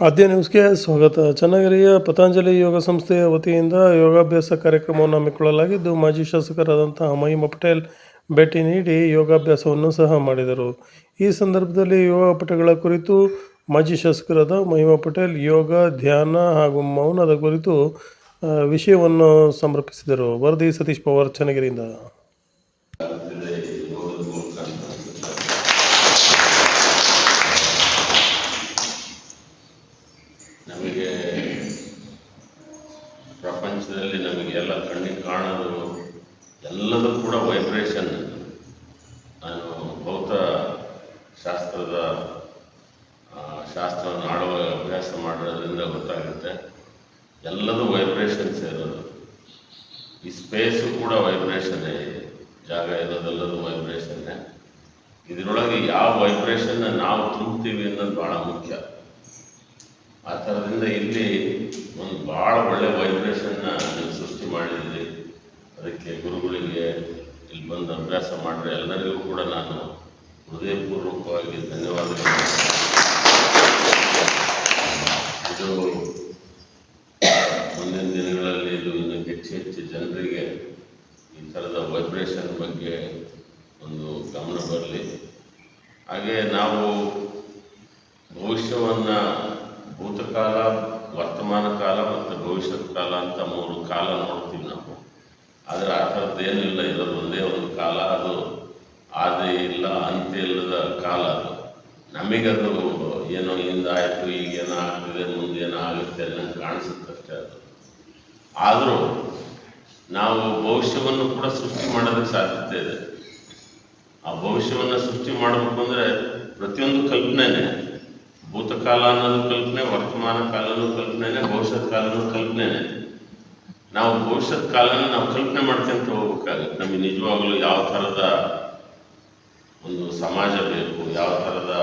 ಆದ್ಯ ನ್ಯೂಸ್ಗೆ ಸ್ವಾಗತ. ಚನ್ನಗಿರಿಯ ಪತಂಜಲಿ ಯೋಗ ಸಂಸ್ಥೆಯ ವತಿಯಿಂದ ಯೋಗಾಭ್ಯಾಸ ಕಾರ್ಯಕ್ರಮವನ್ನು ಹಮ್ಮಿಕೊಳ್ಳಲಾಗಿದ್ದು, ಮಾಜಿ ಶಾಸಕರಾದಂತಹ ಮಹಿಮಾ ಪಟೇಲ್ ಭೇಟಿ ನೀಡಿ ಯೋಗಾಭ್ಯಾಸವನ್ನು ಸಹ ಮಾಡಿದರು. ಈ ಸಂದರ್ಭದಲ್ಲಿ ಯೋಗಪಟುಗಳ ಕುರಿತು ಮಾಜಿ ಶಾಸಕರಾದ ಮಹಿಮಾ ಪಟೇಲ್ ಯೋಗ, ಧ್ಯಾನ ಹಾಗೂ ಮೌನದ ಕುರಿತು ವಿಷಯವನ್ನು ಸಮರ್ಪಿಸಿದರು. ವರದಿ ಸತೀಶ್ ಪವಾರ್, ಚನ್ನಗಿರಿಯಿಂದ ಆಗ್ತಿದೆ ಯೋಗದ ಮೂಲಕ ಅಂತ ಅನ್ಸುತ್ತೆ. ನಮಗೆ ಪ್ರಪಂಚದಲ್ಲಿ ನಮಗೆ ಎಲ್ಲ ಕಣ್ಣಿಗೆ ಕಾಣೋದು ಎಲ್ಲದೂ ಕೂಡ ವೈಬ್ರೇಷನ್ ನಾನು ಭೌತ ಶಾಸ್ತ್ರದ ಶಾಸ್ತ್ರವನ್ನು ಆಡುವ ಅಭ್ಯಾಸ ಮಾಡೋದ್ರಿಂದ ಗೊತ್ತಾಗುತ್ತೆ. ಎಲ್ಲದೂ ವೈಬ್ರೇಷನ್ಸ್ ಇರೋದು ಈ ಸ್ಪೇಸು ಕೂಡ ವೈಬ್ರೇಷನ್ನೇ ಜಾಗ ಇರೋದೆಲ್ಲದೂ ವೈಬ್ರೇಷನ್ನೇ ಇದರೊಳಗೆ ಯಾವ ವೈಬ್ರೇಷನ್ನ ನಾವು ತುಂಬ್ತೀವಿ ಅನ್ನೋದು ಭಾಳ ಮುಖ್ಯ. ಆ ಥರದಿಂದ ಇಲ್ಲಿ ಒಂದು ಭಾಳ ಒಳ್ಳೆ ವೈಬ್ರೇಷನ್ನ ನೀವು ಸೃಷ್ಟಿ ಮಾಡಿದ್ರಿ ಅದಕ್ಕೆ ಗುರುಗಳಿಗೆ ಇಲ್ಲಿ ಬಂದು ಅಭ್ಯಾಸ ಮಾಡಿದ್ರೆ ಎಲ್ಲರಿಗೂ ಕೂಡ ನಾನು ಹೃದಯಪೂರ್ವಕವಾಗಿ ಧನ್ಯವಾದಗಳು. ಇದು ಮುಂದಿನ ದಿನಗಳಲ್ಲಿ ಇದು ಇನ್ನು ಹೆಚ್ಚು ಹೆಚ್ಚು ಜನರಿಗೆ ಈ ಥರದ ವೈಬ್ರೇಷನ್ ಬಗ್ಗೆ ಒಂದು ಗಮನ ಬರಲಿ. ಹಾಗೆ ನಾವು ಭವಿಷ್ಯವನ್ನು ಭೂತಕಾಲ ವರ್ತಮಾನ ಕಾಲ ಮತ್ತು ಭವಿಷ್ಯತ್ ಕಾಲ ಅಂತ ಮೂರು ಕಾಲ ನೋಡ್ತೀವಿ ನಾವು. ಆದರೆ ಆ ಥರದ್ದೇನಿಲ್ಲ ಇರೋದು ಒಂದೇ ಒಂದು ಕಾಲ. ಅದು ಆದಿ ಇಲ್ಲ, ಅಂತ್ಯ ಇಲ್ಲದ ಕಾಲ ಅದು. ನಮಗದು ಏನೋ ಹಿಂದಾಯಿತು ಈಗೇನೋ ಆಗ್ತಿದೆ, ಮುಂದೇನೋ ಆಗುತ್ತೆ ಕಾಣಿಸುತ್ತೆ ಕಾಣಿಸುತ್ತಷ್ಟೇ ಅದು. ಆದರೂ ನಾವು ಭವಿಷ್ಯವನ್ನು ಕೂಡ ಸೃಷ್ಟಿ ಮಾಡೋದಕ್ಕೆ ಸಾಧ್ಯತೆ ಇದೆ. ಆ ಭವಿಷ್ಯವನ್ನು ಸೃಷ್ಟಿ ಮಾಡಬೇಕು ಅಂದರೆ ಪ್ರತಿಯೊಂದು ಕಲ್ಪನೆನೇ ಭೂತಕಾಲ ಅನ್ನೋದು ಕಲ್ಪನೆ, ವರ್ತಮಾನ ಕಾಲನೂ ಕಲ್ಪನೆನೇ, ಭವಿಷ್ಯದ ಕಾಲನೂ ಕಲ್ಪನೆನೇ. ನಾವು ಭವಿಷ್ಯದ ಕಾಲನ ನಾವು ಕಲ್ಪನೆ ಮಾಡ್ಕೊಂತ ಹೋಗ್ಬೇಕಾಗತ್ತೆ. ನಮಗೆ ನಿಜವಾಗ್ಲೂ ಯಾವ ಥರದ ಒಂದು ಸಮಾಜ ಬೇಕು, ಯಾವ ಥರದ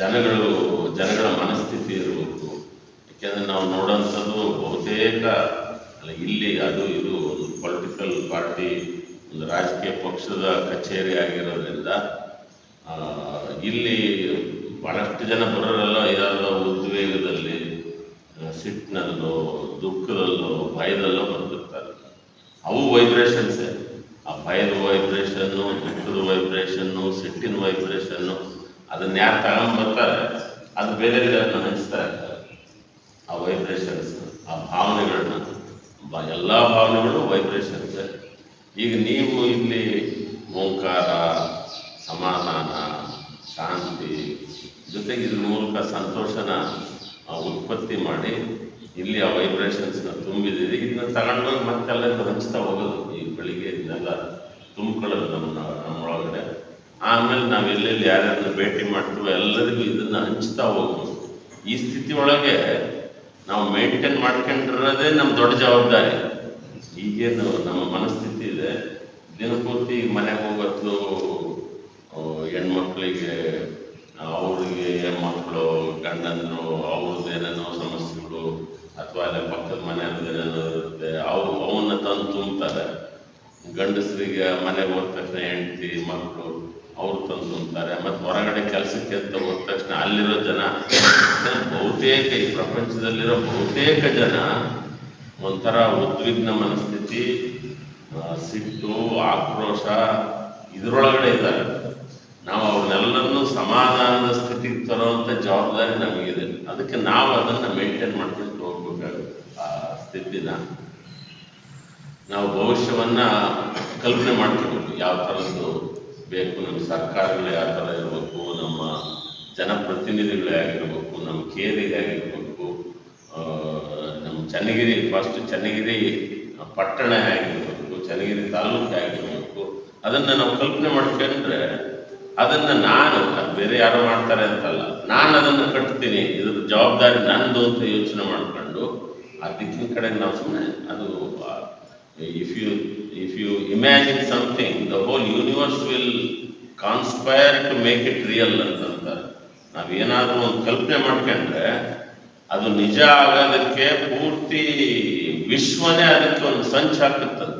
ಜನಗಳು, ಜನಗಳ ಮನಸ್ಥಿತಿ ಇರಬೇಕು. ಯಾಕೆಂದ್ರೆ ನಾವು ನೋಡೋಂಥದ್ದು ಬಹುತೇಕ, ಅಲ್ಲ ಇಲ್ಲಿ ಅದು ಇದು ಒಂದು ಪೊಲಿಟಿಕಲ್ ಪಾರ್ಟಿ ಒಂದು ರಾಜಕೀಯ ಪಕ್ಷದ ಕಚೇರಿ ಆಗಿರೋದ್ರಿಂದ ಇಲ್ಲಿ ಭಾಳಷ್ಟು ಜನ ಬರೋರೆಲ್ಲ ಯಾವುದೋ ಉದ್ವೇಗದಲ್ಲಿ ಸಿಟ್ಟಿನಲ್ಲೋ, ದುಃಖದಲ್ಲೋ, ಭಯದಲ್ಲೋ ಬಂದಿರ್ತಾರೆ ಅವು ವೈಬ್ರೇಷನ್ಸೇ ಆ ಭಯದ ವೈಬ್ರೇಷನ್ನು ದುಃಖದ ವೈಬ್ರೇಷನ್ನು ಸಿಟ್ಟಿನ ವೈಬ್ರೇಷನ್ನು ಅದನ್ನ ಯಾರು ತಗೊಂಡ್ಬರ್ತಾರೆ ಅದು ಬೇರೆ ಹಂಚ್ತಾ ಇರ್ತಾರೆ ಆ ವೈಬ್ರೇಷನ್ಸ್ ಆ ಭಾವನೆಗಳನ್ನ ಎಲ್ಲ ಭಾವನೆಗಳು ವೈಬ್ರೇಷನ್ಸ್ ಈಗ ನೀವು ಇಲ್ಲಿ ಓಂಕಾರ, ಸಮಾಧಾನ ಶಾಂತಿ ಜೊತೆಗೆ ಇದ್ರ ಮೂಲಕ ಸಂತೋಷನ ಉತ್ಪತ್ತಿ ಮಾಡಿ ಇಲ್ಲಿ ಆ ವೈಬ್ರೇಷನ್ಸ್ನ ತುಂಬಿದ್ದೀರಿ. ಇದನ್ನ ತಗೊಂಡೋಗಿ ಮತ್ತೆಲ್ಲ ಹಂಚ್ತಾ ಹೋಗೋದು. ಈ ಬೆಳಿಗ್ಗೆ ಇದನ್ನೆಲ್ಲ ತುಂಬಿಕೊಳ್ಳೋದು ನಮ್ಮ ನಮ್ಮೊಳಗಡೆ. ಆಮೇಲೆ ನಾವು ಎಲ್ಲೆಲ್ಲಿ ಯಾರ್ಯಾರನ್ನ ಭೇಟಿ ಮಾಡ್ತೀವೋ ಎಲ್ಲರಿಗೂ ಇದನ್ನ ಹಂಚ್ತಾ ಹೋಗೋದು. ಈ ಸ್ಥಿತಿ ಒಳಗೆ ನಾವು ಮೇಂಟೈನ್ ಮಾಡ್ಕೊಂಡಿರೋದೇ ನಮ್ಮ ದೊಡ್ಡ ಜವಾಬ್ದಾರಿ. ಈಗೇನು ನಮ್ಮ ಮನಸ್ಥಿತಿ ಇದೆ. ದಿನಪೂರ್ತಿ ಮನೆಗೆ ಹೋಗೋದು ಹೆಣ್ಮಕ್ಳಿಗೆ, ಅವ್ರಿಗೆ ಮಕ್ಕಳು ಗಂಡಂದಿರು ಅವ್ರದ್ದು ಏನೇನೋ ಸಮಸ್ಯೆಗಳು, ಅಥವಾ ಅಲ್ಲೇ ಪಕ್ಕದ ಮನೆಯವ್ರದ್ದು ಏನೇನೋ ಇರುತ್ತೆ, ಅವರು ಅವನ್ನ ತಂದು ತುಂಬ್ತಾರೆ ಗಂಡಸರಿಗೆ ಮನೆಗೆ ಹೋದ ತಕ್ಷಣ ಹೆಂಡತಿ ಮಕ್ಕಳು ಅವ್ರು ತಂದು ತುಂಬ್ತಾರೆ ಮತ್ತು ಹೊರಗಡೆ ಕೆಲಸಕ್ಕೆ ಅಂತ ಹೋದ ತಕ್ಷಣ ಅಲ್ಲಿರೋ ಜನ, ಬಹುತೇಕ ಈ ಪ್ರಪಂಚದಲ್ಲಿರೋ ಬಹುತೇಕ ಜನ ಒಂಥರ ಉದ್ವಿಗ್ನ ಮನಸ್ಥಿತಿ ಸಿಟ್ಟು, ಆಕ್ರೋಶ ಇದರೊಳಗಡೆ ಇದ್ದಾರೆ ನಾವು ಅವ್ರನ್ನೆಲ್ಲರನ್ನೂ ಸಮಾಧಾನದ ಸ್ಥಿತಿಗೆ ತರುವಂಥ ಜವಾಬ್ದಾರಿ ನಮಗಿದೆ. ಅದಕ್ಕೆ ನಾವು ಅದನ್ನು ಮೇಂಟೈನ್ ಮಾಡ್ಕೊಂಡು ಹೋಗ್ಬೇಕಾಗುತ್ತೆ ಆ ಸ್ಥಿತಿನ. ನಾವು ಭವಿಷ್ಯವನ್ನ ಕಲ್ಪನೆ ಮಾಡ್ಕೋಬೇಕು. ಯಾವ ಥರದ್ದು ಬೇಕು? ನಮ್ಮ ಸರ್ಕಾರಗಳು ಯಾವ ಥರ ಇರಬೇಕು? ನಮ್ಮ ಜನಪ್ರತಿನಿಧಿಗಳೇ ಆಗಿರಬೇಕು? ನಮ್ಮ ಕೇರಿಗೆ ಆಗಿರಬೇಕು? ನಮ್ಮ ಚನ್ನಗಿರಿ ಫಸ್ಟ್ ಚನ್ನಗಿರಿ ಪಟ್ಟಣ ಆಗಿರಬೇಕು, ಚನ್ನಗಿರಿ ತಾಲೂಕು ಆಗಿರ್ಬೇಕು ಅದನ್ನು ನಾವು ಕಲ್ಪನೆ ಮಾಡ್ಕೊಂಡ್ರೆ ಅದನ್ನು ನಾನು ಬೇರೆ ಯಾರು ಮಾಡ್ತಾರೆ ಅಂತಲ್ಲ, ನಾನು ಅದನ್ನು ಕಟ್ತೀನಿ. ಇದ್ರ ಜವಾಬ್ದಾರಿ ನಂದು ಅಂತ ಯೋಚನೆ ಮಾಡಿಕೊಂಡು, ಆ ದಿಕ್ಕಿನ ಕಡೆ ನಾವು ಸುಮ್ಮನೆ ಅದು if you if you imagine something the whole universe will conspire to make it real ಅಂತಂತಾರೆ ನಾವೇನಾದರೂ ಒಂದು ಕಲ್ಪನೆ ಮಾಡ್ಕೊಂಡ್ರೆ ಅದು ನಿಜ ಆಗೋದಕ್ಕೆ ಪೂರ್ತಿ ವಿಶ್ವನೇ ಅದಕ್ಕೆ ಒಂದು ಸಂಚ್ ಹಾಕುತ್ತಂತೆ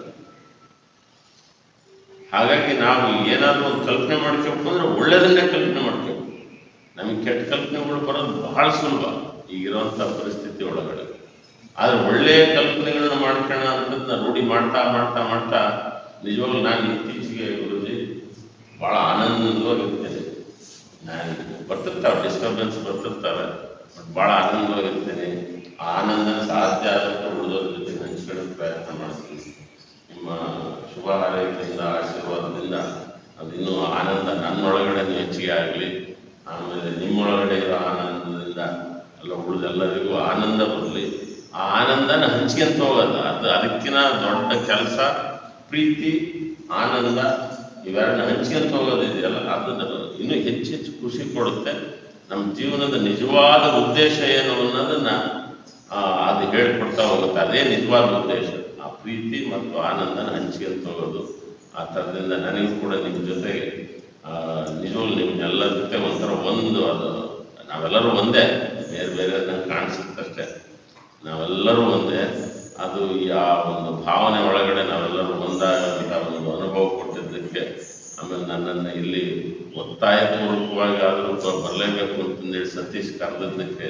ಹಾಗಾಗಿ ನಾವು ಏನಾದರೂ ಒಂದು ಕಲ್ಪನೆ ಮಾಡ್ಕೋಬೇಕು ಅಂದ್ರೆ ಒಳ್ಳೆಯದನ್ನೇ ಕಲ್ಪನೆ ಮಾಡ್ಕೋಬೇಕು. ನಮಗೆ ಕೆಟ್ಟ ಕಲ್ಪನೆಗಳು ಬರೋದು ಬಹಳ ಸುಲಭ ಈಗಿರುವಂಥ ಪರಿಸ್ಥಿತಿ ಒಳಗಡೆ. ಆದರೆ ಒಳ್ಳೆಯ ಕಲ್ಪನೆಗಳನ್ನ ಮಾಡ್ಕೋಣ ಅಂತಂದು ರೂಢಿ ಮಾಡ್ತಾ ಮಾಡ್ತಾ ಮಾಡ್ತಾ ನಿಜವಾಗ್ಲೂ ನಾನು ಇತ್ತೀಚೆಗೆ ಗುರುಜಿ ಭಾಳ ಆನಂದವಾಗಿರ್ತೇನೆ. ನಾನು ಬರ್ತಿರ್ತಾವೆ ಡಿಸ್ಟರ್ಬೆನ್ಸ್ ಬರ್ತಿರ್ತಾವೆ ಬಟ್ ಭಾಳ ಆನಂದವಾಗಿರ್ತೇನೆ. ಆನಂದ ಸಾಧ್ಯ ಆದಷ್ಟು ಹೆಚ್ಚಿಗೆ ಆಗಲಿ, ಆಮೇಲೆ ನಿಮ್ಮೊಳಗಡೆ ಇರೋ ಆನಂದದಿಂದ ಎಲ್ಲ ಉಳಿದೆಲ್ಲರಿಗೂ ಆನಂದ ಬರಲಿ. ಆ ಆನಂದನ ಹಂಚ್ಕೊಂತ ಹೋಗೋದು. ಅದು ಅದಕ್ಕಿಂತ ದೊಡ್ಡ ಕೆಲಸ, ಪ್ರೀತಿ, ಆನಂದ, ಇವೆರಡನ್ನ ಹಂಚ್ಕೊಂತ ಹೋಗೋದು ಇದೆಯಲ್ಲ ಅದನ್ನು ಇನ್ನೂ ಹೆಚ್ಚು ಹೆಚ್ಚು ಖುಷಿ ಕೊಡುತ್ತೆ. ನಮ್ಮ ಜೀವನದ ನಿಜವಾದ ಉದ್ದೇಶ ಏನು ಅನ್ನೋದನ್ನ ಅದು ಹೇಳ್ಕೊಡ್ತಾ ಹೋಗುತ್ತೆ. ಅದೇ ನಿಜವಾದ ಉದ್ದೇಶ. ಆ ಪ್ರೀತಿ ಮತ್ತು ಆನಂದನ ಹಂಚ್ಕೊಂತ ಹೋಗೋದು. ಆ ಥರದಿಂದ ನನಗೂ ಕೂಡ ನಿಮ್ಮ ಜೊತೆಗೆ ಆ, ನಿಜವಾಗ್ಲೂ ನಿಮ್ಮನ್ನೆಲ್ಲರ ಜೊತೆ ಒಂಥರ ಒಂದು ಅದು. ನಾವೆಲ್ಲರೂ ಒಂದೇ. ಬೇರೆ ಬೇರೆ ನಂಗೆ ಕಾಣಿಸುತ್ತಷ್ಟೇ ನಾವೆಲ್ಲರೂ ಒಂದೇ. ಅದು ಆ ಒಂದು ಭಾವನೆ ಒಳಗಡೆ ನಾವೆಲ್ಲರೂ ಒಂದಾಗಂತ ಒಂದು ಅನುಭವ ಕೊಟ್ಟಿದ್ದಕ್ಕೆ ಆಮೇಲೆ ನನ್ನನ್ನು ಇಲ್ಲಿ ಒತ್ತಾಯಪೂರ್ವಕವಾಗಿ ಆದರೂ ಬರಲೇಬೇಕು ಅಂತಂದೇಳಿ ಸತೀಶ್ ಕರೆದಿದ್ದಕ್ಕೆ